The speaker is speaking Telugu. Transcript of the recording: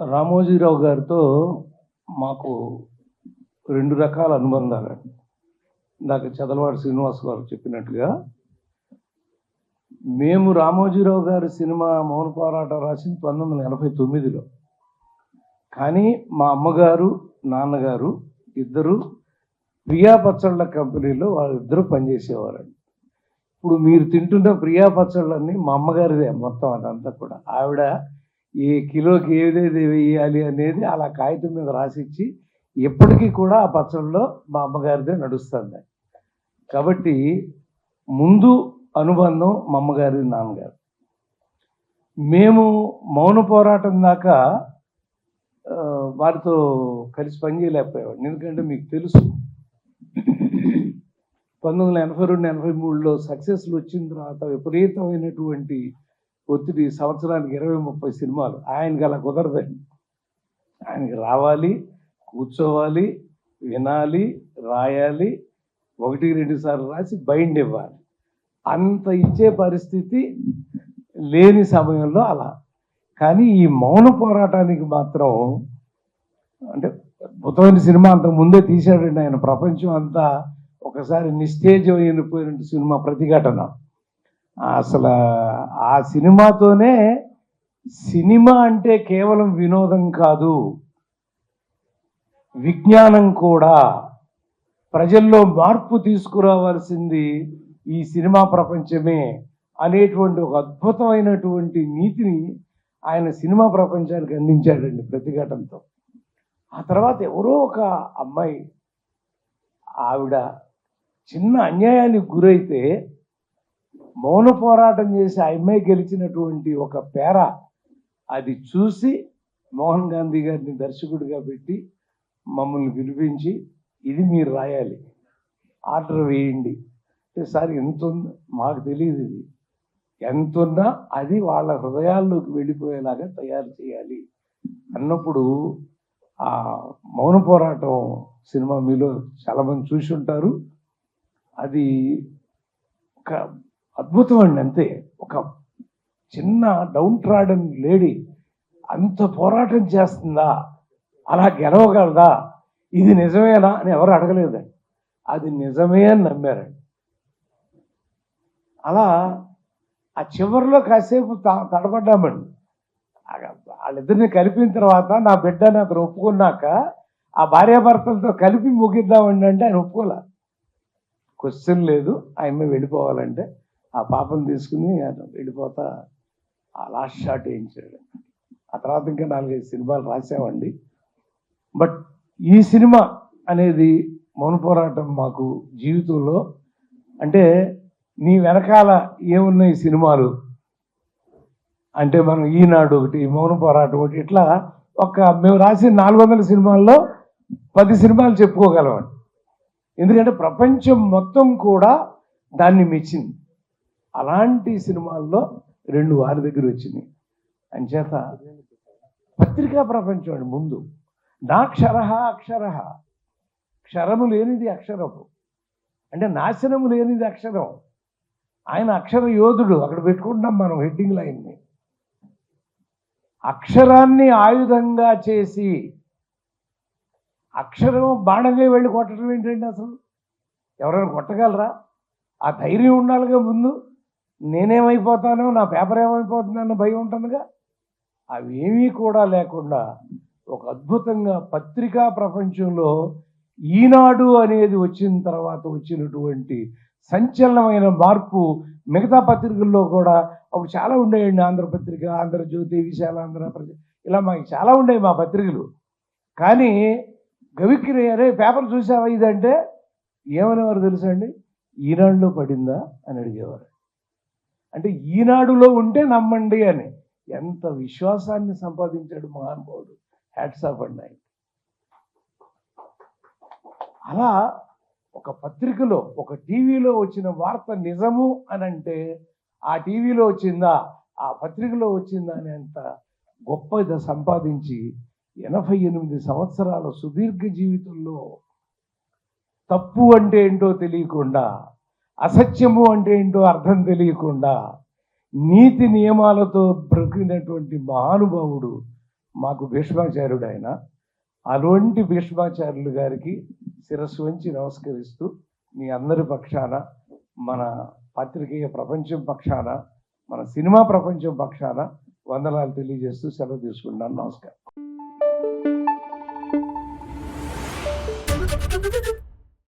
రామోజీరావు గారితో మాకు రెండు రకాల అనుబంధాలు ఇందాక చదలవాడి శ్రీనివాస్ గారు చెప్పినట్టుగా మేము రామోజీరావు గారి సినిమా మౌన పోరాటం రాసింది పంతొమ్మిది వందల ఎనభై తొమ్మిదిలో. కానీ మా అమ్మగారు నాన్నగారు ఇద్దరు ప్రియా పచ్చళ్ళ కంపెనీలో వాళ్ళిద్దరూ పనిచేసేవారండి. ఇప్పుడు మీరు తింటున్న ప్రియా పచ్చళ్ళన్నీ మా అమ్మగారిదే మొత్తం అదంతా కూడా. ఆవిడ ఏ కిలోకి ఏదేది వేయాలి అనేది అలా కాగితం మీద రాసిచ్చి ఎప్పటికీ కూడా ఆ పచ్చళ్ళలో మా అమ్మగారిదే నడుస్తుంది. కాబట్టి ముందు అనుబంధం మా అమ్మగారి నాన్నగారు. మేము మౌన పోరాటం దాకా వారితో కలిసి పనిచేయలేకపోయేవాడిని ఎందుకంటే మీకు తెలుసు పంతొమ్మిది వందల ఎనభై రెండు ఎనభై మూడులో సక్సెస్లు వచ్చిన తర్వాత విపరీతమైనటువంటి ఒత్తిడి సంవత్సరానికి ఇరవై ముప్పై సినిమాలు. ఆయనకి అలా కుదరదండి ఆయనకి రావాలి కూర్చోవాలి వినాలి రాయాలి ఒకటి రెండు సార్లు రాసి బైండ్ ఇవ్వాలి. అంత ఇచ్చే పరిస్థితి లేని సమయంలో అలా. కానీ ఈ మౌన పోరాటానికి మాత్రం అంటే అద్భుతమైన సినిమా అంతకు ముందే తీశాడండి ఆయన. ప్రపంచం అంతా ఒకసారి నిస్తేజం అయిపోయిన సినిమా ప్రతిఘటన. అసలు ఆ సినిమాతోనే సినిమా అంటే కేవలం వినోదం కాదు విజ్ఞానం కూడా. ప్రజల్లో మార్పు తీసుకురావాల్సింది ఈ సినిమా ప్రపంచమే అనేటువంటి ఒక అద్భుతమైనటువంటి నీతిని ఆయన సినిమా ప్రపంచానికి అందించాడండి ప్రతిఘటనతో. ఆ తర్వాత ఎవరో ఒక అమ్మాయి ఆవిడ చిన్న అన్యాయానికి గురైతే మౌన పోరాటం చేసి ఆ అమ్మాయి గెలిచినటువంటి ఒక పేర అది చూసి మోహన్ గాంధీ గారిని దర్శకుడిగా పెట్టి మమ్మల్ని పిలిపించి ఇది మీరు రాయాలి ఆర్డర్ వేయండి. అంటే సార్ ఎంత ఉందో? మాకు తెలియదు ఇది. ఎంత ఉన్నా అది వాళ్ళ హృదయాల్లోకి వెళ్ళిపోయేలాగా తయారు చేయాలి అన్నప్పుడు ఆ మౌన పోరాటం సినిమా మీలో చాలామంది చూసి ఉంటారు. అది ఒక అద్భుతం అండి అంతే. ఒక చిన్న డౌన్ ట్రాడన్ లేడీ అంత పోరాటం చేస్తుందా? అలా గెలవగలదా? ఇది నిజమేనా అని ఎవరు అడగలేదండి. అది నిజమే అని నమ్మారండి. అలా ఆ చివరిలో కాసేపు తడబడ్డామండి వాళ్ళిద్దరిని కలిపిన తర్వాత నా బిడ్డని అతను ఒప్పుకున్నాక ఆ భార్యాభర్తలతో కలిపి ముగిద్దామండి అంటే ఆయన ఒప్పుకోలే. క్వశ్చన్ లేదు. ఆయన వెళ్ళిపోవాలంటే ఆ పాపను తీసుకుని వెళ్ళిపోతా ఆ లాస్ట్ షాట్ వేయించాడు. ఆ తర్వాత ఇంకా నాలుగైదు సినిమాలు రాసామండి. బట్ ఈ సినిమా అనేది మౌన పోరాటం మాకు జీవితంలో అంటే నీ వెనకాల ఏమున్నాయి సినిమాలు? అంటే మనం ఈనాడు ఒకటి మౌన పోరాటం ఒకటి ఇట్లా ఒక మేము రాసిన నాలుగు వందల సినిమాల్లో పది సినిమాలు చెప్పుకోగలమండి. ఎందుకంటే ప్రపంచం మొత్తం కూడా దాన్ని మెచ్చింది. అలాంటి సినిమాల్లో రెండు వారి దగ్గర వచ్చినాయి అంచేత పత్రికా ప్రపంచం అండి ముందు. నా క్షర అక్షర క్షరము లేనిది అక్షరము. అంటే నాశనము లేనిది అక్షరం. ఆయన అక్షర యోధుడు. అక్కడ పెట్టుకుంటాం మనం హెడ్డింగ్ లైన్ని. అక్షరాన్ని ఆయుధంగా చేసి అక్షరం బాణంగా వెళ్ళి కొట్టడం ఏంటండి అసలు? ఎవరైనా కొట్టగలరా? ఆ ధైర్యం ఉండాలిగా ముందు. నేనేమైపోతానో నా పేపర్ ఏమైపోతుందన్న భయం ఉంటుందిగా. అవేమీ కూడా లేకుండా ఒక అద్భుతంగా పత్రికా ప్రపంచంలో ఈనాడు అనేది వచ్చిన తర్వాత వచ్చినటువంటి సంచలనమైన మార్పు మిగతా పత్రికల్లో కూడా అప్పుడు చాలా ఉండేయండి. ఆంధ్రపత్రిక ఆంధ్రజ్యోతి విశాలాంధ్ర ప్రజ ఇలా మాకు చాలా ఉండేవి మా పత్రికలు. కానీ గవికిరి అరే పేపర్ చూసావా ఇదంటే? ఏమనేవారు తెలుసా అండి? ఈనాడులో పడిందా? అని అడిగేవారు. అంటే ఈనాడులో ఉంటే నమ్మండి అని. ఎంత విశ్వాసాన్ని సంపాదించాడు మహానుభావుడు హ్యాట్స్ ఆఫ్ అండి ఆయన అలా ఒక పత్రికలో ఒక టీవీలో వచ్చిన వార్త నిజము అని అంటే ఆ టీవీలో వచ్చిందా ఆ పత్రికలో వచ్చిందా అని గొప్ప గొప్పది సంపాదించి ఎనభై ఎనిమిది సంవత్సరాల సుదీర్ఘ జీవితంలో తప్పు అంటే ఏంటో తెలియకుండా అసత్యము అంటే ఏంటో అర్థం తెలియకుండా నీతి నియమాలతో బ్రతికినటువంటి మహానుభావుడు మాకు భీష్మాచార్యుడు ఆయన అటువంటి భీష్మాచార్యులు గారికి శిరస్సు వంచి నమస్కరిస్తూ మీ అందరి పక్షాన మన పాత్రికేయ ప్రపంచం పక్షాన మన సినిమా ప్రపంచం పక్షాన వందనాలు తెలియజేస్తూ సెలవు తీసుకుంటాను నమస్కారం.